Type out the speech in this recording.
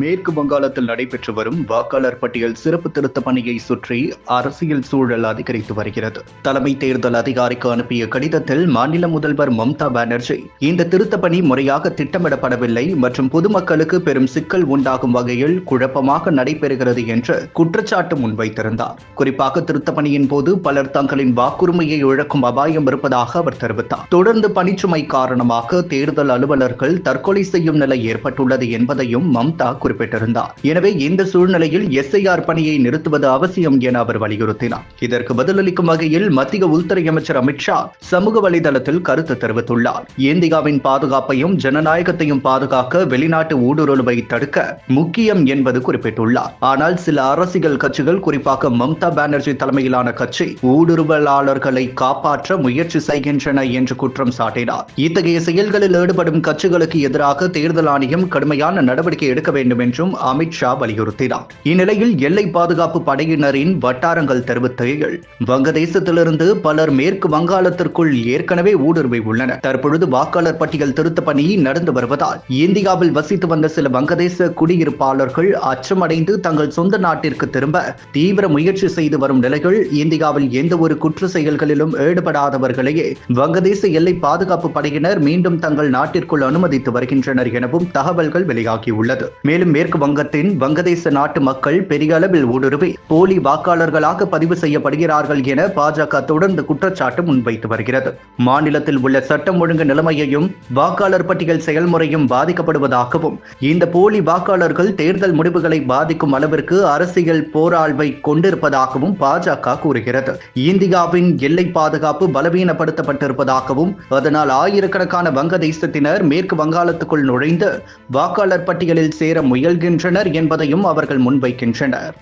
மேற்கு வங்காளத்தில் நடைபெற்று வரும் வாக்காளர் பட்டியல் சிறப்பு திருத்த பணியை சுற்றி அரசியல் சூழல் அதிகரித்து வருகிறது. தலைமை தேர்தல் அதிகாரிக்கு அனுப்பிய கடிதத்தில் மாநில முதல்வர் மம்தா பானர்ஜி இந்த திருத்த பணி முறையாக திட்டமிடப்படவில்லை மற்றும் பொதுமக்களுக்கு பெரும் சிக்கல் உண்டாகும் வகையில் குழப்பமாக நடைபெறுகிறது என்று குற்றச்சாட்டு முன்வைத்திருந்தார். குறிப்பாக திருத்த பணியின் போது பலர் தங்களின் வாக்குரிமையை இழக்கும் அபாயம் இருப்பதாக அவர் தெரிவித்தார். தொடர்ந்து பணிச்சுமை காரணமாக தேர்தல் அலுவலர்கள் தற்கொலை செய்யும் நிலை ஏற்பட்டுள்ளது என்பதையும் மம்தா குறிப்பிட்டிருந்தார். எனவே இந்த சூழ்நிலையில் எஸ்ஐஆர் பணியை நிறுத்துவது அவசியம் என அவர் வலியுறுத்தினார். இதற்கு பதிலளிக்கும் வகையில் மத்திய உள்துறை அமைச்சர் அமித்ஷா சமூக வலைதளத்தில் கருத்து தெரிவித்துள்ளார். இந்தியாவின் பாதுகாப்பையும் ஜனநாயகத்தையும் பாதுகாக்க வெளிநாட்டு ஊடுருவலை தடுக்க முக்கியம் என்பது குறிப்பிட்டுள்ளார். ஆனால் சில அரசியல் கட்சிகள் குறிப்பாக மம்தா பானர்ஜி தலைமையிலான கட்சி ஊடுருவலாளர்களை காப்பாற்ற முயற்சி செய்கின்றன என்று குற்றம் சாட்டினார். இத்தகைய செயல்களில் ஈடுபடும் கட்சிகளுக்கு எதிராக தேர்தல் ஆணையம் கடுமையான நடவடிக்கை எடுக்க வேண்டும் வேண்டும் என்றும் அமித்ஷா வலியுறுத்தினார். இந்நிலையில் எல்லை பாதுகாப்பு படையினரின் வட்டாரங்கள் தெரிவித்தையில் வங்கதேசத்திலிருந்து பலர் மேற்கு வங்காளத்திற்குள் ஏற்கனவே ஊடுருவி உள்ளனர். தற்பொழுது வாக்காளர் பட்டியல் திருத்த பணி நடந்து வருவதால் இந்தியாவில் வசித்து வந்த சில வங்கதேச குடியிருப்பாளர்கள் அச்சமடைந்து தங்கள் சொந்த நாட்டிற்கு திரும்ப தீவிர முயற்சி செய்து வரும் நிலையில் இந்தியாவில் எந்த ஒரு குற்ற செயல்களிலும் ஈடுபடாதவர்களையே வங்கதேச எல்லை பாதுகாப்பு படையினர் மீண்டும் தங்கள் நாட்டிற்குள் அனுமதித்து வருகின்றனர் எனவும் தகவல்கள் வெளியாகியுள்ளது. மேலும் மேற்கு வங்கத்தின் வங்கதேச நாட்டு மக்கள் பெரிய அளவில் ஊடுருவி போலி வாக்காளர்களாக பதிவு செய்யப்படுகிறார்கள் என பாஜக தொடர்ந்து குற்றச்சாட்டு முன்வைத்து வருகிறது. மாநிலத்தில் உள்ள சட்டம் ஒழுங்கு நிலைமையையும் வாக்காளர் பட்டியல் செயல்முறையும் பாதிக்கப்படுவதாகவும் இந்த போலி வாக்காளர்கள் தேர்தல் முடிவுகளை பாதிக்கும் அளவிற்கு அரசியல் போராழ்வை கொண்டிருப்பதாகவும் பாஜக கூறுகிறது. இந்தியாவின் எல்லை பாதுகாப்பு பலவீனப்படுத்தப்பட்டிருப்பதாகவும் அதனால் ஆயிரக்கணக்கான வங்கதேசத்தினர் மேற்கு வங்காளத்துக்குள் நுழைந்து வாக்காளர் பட்டியலில் சேர முயல்கின்றனர் என்பதையும் அவர்கள் முன்வைக்கின்றனர்.